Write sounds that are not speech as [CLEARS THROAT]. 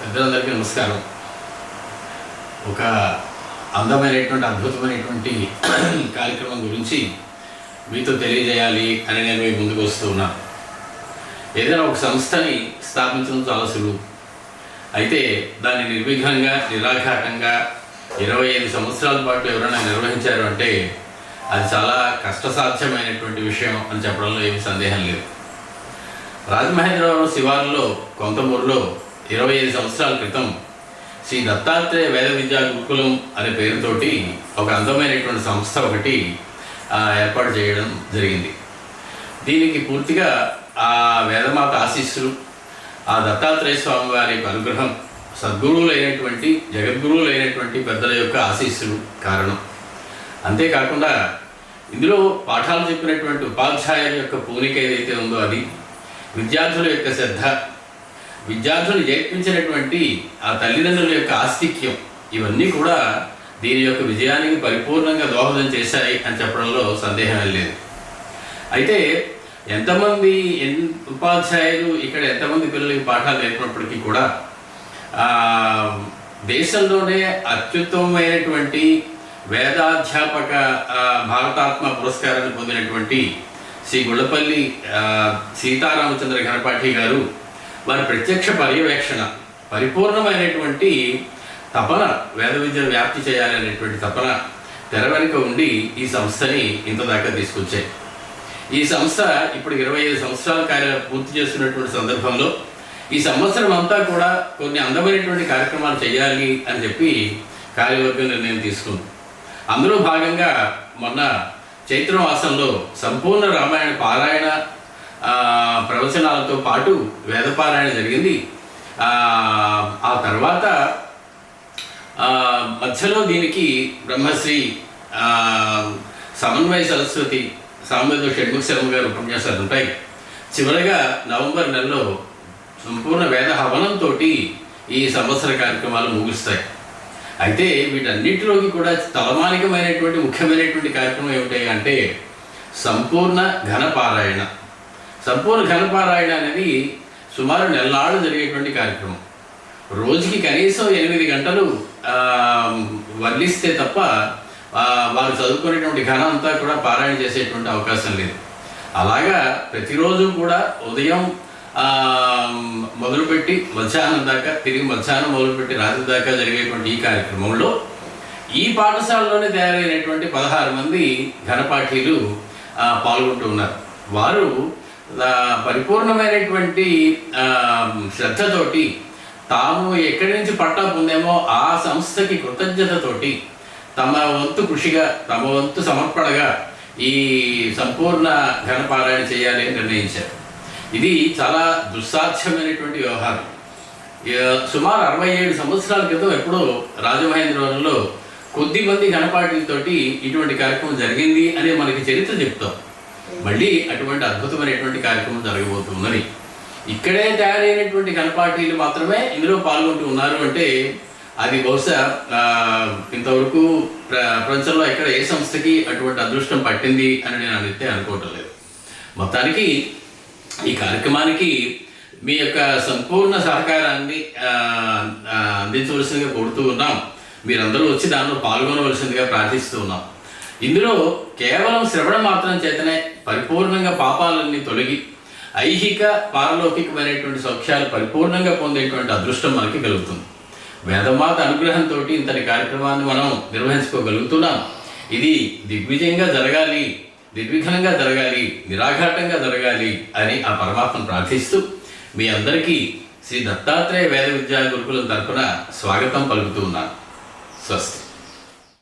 పెద్దలందరికీ నమస్కారం. ఒక అందమైనటువంటి అద్భుతమైనటువంటి [CLEARS THROAT] కార్యక్రమం గురించి మీతో తెలియజేయాలి అని నేను మీ ముందుకు వస్తున్నాను ఏదైనా ఒక సంస్థని స్థాపించడం చాలా సులువు. అయితే దాన్ని నిర్విఘ్నంగా నిరాఘాటంగా ఇరవై ఐదు సంవత్సరాల పాటు ఎవరైనా నిర్వహించారు అంటే అది చాలా కష్టసాధ్యమైనటువంటి విషయం అని చెప్పడంలో ఏమి సందేహం లేదు. రాజమహేంద్రవరం శివారులో కొంతమూరులో ఇరవై ఐదు సంవత్సరాల క్రితం శ్రీ దత్తాత్రేయ వేద విద్యా గురుకులం అనే పేరుతోటి ఒక అందమైనటువంటి సంస్థ ఒకటి ఏర్పాటు చేయడం జరిగింది. దీనికి పూర్తిగా ఆ వేదమాత ఆశీస్సులు ఆ దత్తాత్రేయ స్వామి వారి అనుగ్రహం సద్గురువులైనటువంటి జగద్గురువులైనటువంటి పెద్దల యొక్క ఆశీస్సులు కారణం. అంతేకాకుండా ఇందులో పాఠాలు చెప్పినటువంటి ఉపాధ్యాయుల యొక్క పూనిక ఏదైతే ఉందో అది విద్యార్థుల యొక్క శ్రద్ధ విద్యార్థులు నేర్పించినటువంటి ఆ తల్లిదండ్రుల యొక్క ఆస్తిక్యం ఇవన్నీ కూడా దీని యొక్క విజయానికి పరిపూర్ణంగా దోహదం చేశాయి అని చెప్పడంలో సందేహం లేదు. అయితే ఎంతమంది ఎన్ ఉపాధ్యాయులు ఇక్కడ ఎంతమంది పిల్లలకి పాఠాలు నేర్పినప్పటికీ కూడా దేశంలోనే అత్యుత్తమమైనటువంటి వేదాధ్యాపక ఆ, భారతాత్మ పురస్కారాన్ని పొందినటువంటి శ్రీ గుళ్ళపల్లి ఆ, సీతారామచంద్ర ఘనపాఠి గారు వారి ప్రత్యక్ష పర్యవేక్షణ పరిపూర్ణమైనటువంటి తపన వేద విద్యను వ్యాప్తి చేయాలనేటువంటి తపన తెర వెనుక ఉండి ఈ సంస్థని ఇంత దాకా తీసుకొచ్చాయి. ఈ సంస్థ ఇప్పుడు ఇరవై ఐదు సంవత్సరాల కార్య పూర్తి చేస్తున్నటువంటి సందర్భంలో ఈ సంవత్సరం అంతా కూడా కొన్ని అందమైనటువంటి కార్యక్రమాలు చేయాలి అని చెప్పి కార్యవర్గం నిర్ణయం తీసుకుంది. అందులో భాగంగా మొన్న చైత్రమాసంలో సంపూర్ణ రామాయణ పారాయణ ప్రవచనాలతో పాటు వేదపారాయణ జరిగింది. ఆ, తర్వాత మధ్యలో దీనికి బ్రహ్మశ్రీ సమన్వయ సరస్వతి సాంబేద షణ్ముఖ శర్మ గారు ఉపన్యాసాలు ఉంటాయి. చివరగా నవంబర్ నెలలో సంపూర్ణ వేద హవనంతో ఈ సంవత్సర కార్యక్రమాలు ముగుస్తాయి. అయితే వీటన్నిటిలోకి కూడా తలమానికమైనటువంటి ముఖ్యమైనటువంటి కార్యక్రమం ఏమిటి అంటే సంపూర్ణ ఘనపారాయణ. సంపూర్ణ ఘనపారాయణ అనేది సుమారు నెలనాళ్ళు జరిగేటువంటి కార్యక్రమం. రోజుకి కనీసం ఎనిమిది గంటలు వర్ణిస్తే తప్ప వారు చదువుకునేటువంటి ఘనం అంతా కూడా పారాయణ చేసేటువంటి అవకాశం లేదు. అలాగా ప్రతిరోజు కూడా ఉదయం మొదలుపెట్టి మధ్యాహ్నం దాకా తిరిగి మధ్యాహ్నం మొదలుపెట్టి రాత్రి దాకా జరిగేటువంటి ఈ కార్యక్రమంలో ఈ పాఠశాలలోనే తయారైనటువంటి పదహారు మంది ఘనపాఠీలు పాల్గొంటూ ఉన్నారు. వారు పరిపూర్ణమైనటువంటి శ్రద్ధతోటి తాము ఎక్కడి నుంచి పట్టా పొందేమో ఆ సంస్థకి కృతజ్ఞతతోటి తమ వంతు కృషిగా తమ వంతు సమర్పణగా ఈ సంపూర్ణ ఘనపారాయణ చేయాలి అని నిర్ణయించారు. ఇది చాలా దుస్సాధ్యమైనటువంటి వ్యవహారం. సుమారు అరవై ఏడు సంవత్సరాల క్రితం ఎప్పుడో రాజమహేంద్రవరంలో కొద్ది మంది ఘనపాటిలతోటి ఇటువంటి కార్యక్రమం జరిగింది అనే మనకి చరిత్ర చెప్తాం. మళ్ళీ అటువంటి అద్భుతమైనటువంటి కార్యక్రమం జరగబోతుందని ఇక్కడే తయారైనటువంటి కనపార్టీలు మాత్రమే ఇందులో పాల్గొంటూ ఉన్నారు అంటే అది బహుశా ఇంతవరకు ప్ర ప్రపంచంలో ఎక్కడ ఏ సంస్థకి అటువంటి అదృష్టం పట్టింది అని నేను అయితే అనుకోవటం లేదు. మొత్తానికి ఈ కార్యక్రమానికి మీ యొక్క సంపూర్ణ సహకారాన్ని అందించవలసిందిగా కోరుతూ ఉన్నాం. మీరందరూ వచ్చి దానిలో పాల్గొనవలసిందిగా ప్రార్థిస్తూ ఉన్నాం. ఇందులో కేవలం శ్రవణం మాత్రం చేతనే పరిపూర్ణంగా పాపాలన్నీ తొలగి ఐహిక పారలౌకికమైనటువంటి సౌఖ్యాలు పరిపూర్ణంగా పొందేటువంటి అదృష్టం మనకి కలుగుతుంది. వేదమాత అనుగ్రహంతో ఇంతటి కార్యక్రమాన్ని మనం నిర్వహించుకోగలుగుతున్నాం. ఇది దిగ్విజయంగా జరగాలి నిర్విఘ్నంగా జరగాలి నిరాఘాటంగా జరగాలి అని ఆ పరమాత్మను ప్రార్థిస్తూ మీ అందరికీ శ్రీ దత్తాత్రేయ వేద విద్యా గురుకులం తరఫున స్వాగతం పలుకుతూ ఉన్నాను. స్వస్తి.